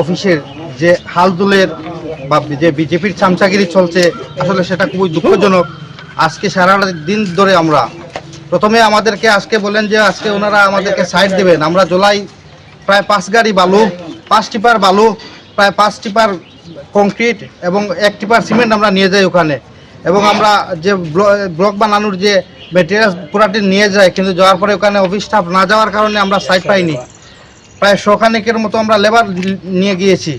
অফিসের যে হালদুলের বা যে বিজেপির চামচাগিরি চলছে, আসলে সেটা খুবই দুঃখজনক। আজকে সারা দিন ধরে আমরা, প্রথমে আমাদেরকে আজকে বলেন যে আজকে ওনারা আমাদেরকে সাইড দেবেন। আমরা জোলাই প্রায় পাঁচ গাড়ি বালু, পাঁচ টিপার বালু, প্রায় পাঁচ টিপার কংক্রিট এবং এক টিপার সিমেন্ট আমরা নিয়ে যাই ওখানে। এবং আমরা যে ব্ল- ব্লক বানানোর যে মেটেরিয়ালস পুরাটি নিয়ে যাই কিন্তু যাওয়ার পরে ওখানে অফিস স্টাফ না যাওয়ার কারণে আমরা সাইড পাইনি। প্রায় শখানেকের মতো আমরা লেবার নিয়ে গিয়েছি।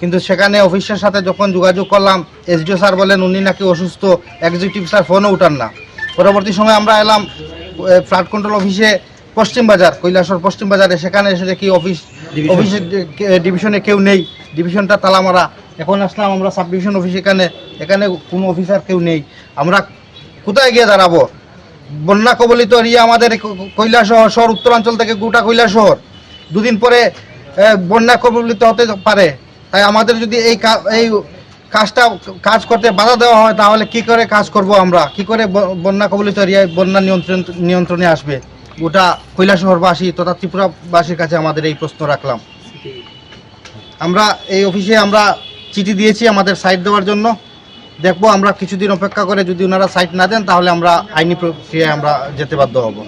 কিন্তু সেখানে অফিসের সাথে যখন যোগাযোগ করলাম এসডিও স্যার বলেন উনি নাকি অসুস্থ এক্সিকিউটিভ স্যার ফোনও উঠান না। পরবর্তী সময় আমরা এলাম ফ্লাড কন্ট্রোল অফিসে পশ্চিম বাজার কৈলাসর পশ্চিম বাজারে। সেখানে এসে দেখি অফিস অফিসের ডিভিশনে কেউ নেই। ডিভিশনটা তালা মারা এখন আসলাম আমরা সাব ডিভিশন অফিস এখানে। এখানে কোনো অফিসার কেউ নেই। আমরা কোথায় গিয়ে দাঁড়াবো? বন্যা কবলিত এরিয়া আমাদের কৈলাসহর শহর শহর উত্তরাঞ্চল থেকে গোটা কৈলা শহর। দুদিন পরে বন্যা কবলিত হতে পারে। তাই আমাদের যদি এই এই কাজটা কাজ করতে বাধা দেওয়া হয়, তাহলে কি করে কাজ করব আমরা? কি করে বন্যা কবলিত এরিয়ায় বন্যা নিয়ন্ত্রণ, নিয়ন্ত্রণে আসবে? গোটা কৈলা শহরবাসী তথা ত্রিপুরাবাসীর কাছে আমাদের এই প্রশ্ন রাখলাম। আমরা এই অফিসে আমরা চিঠি দিয়েছি আমাদের সাইট দেওয়ার জন্য। দেখব আমরা কিছুদিন অপেক্ষা করে যদি ওনারা সাইট না দেন, তাহলে আমরা আইনি প্রক্রিয়ায় আমরা যেতে বাধ্য হব।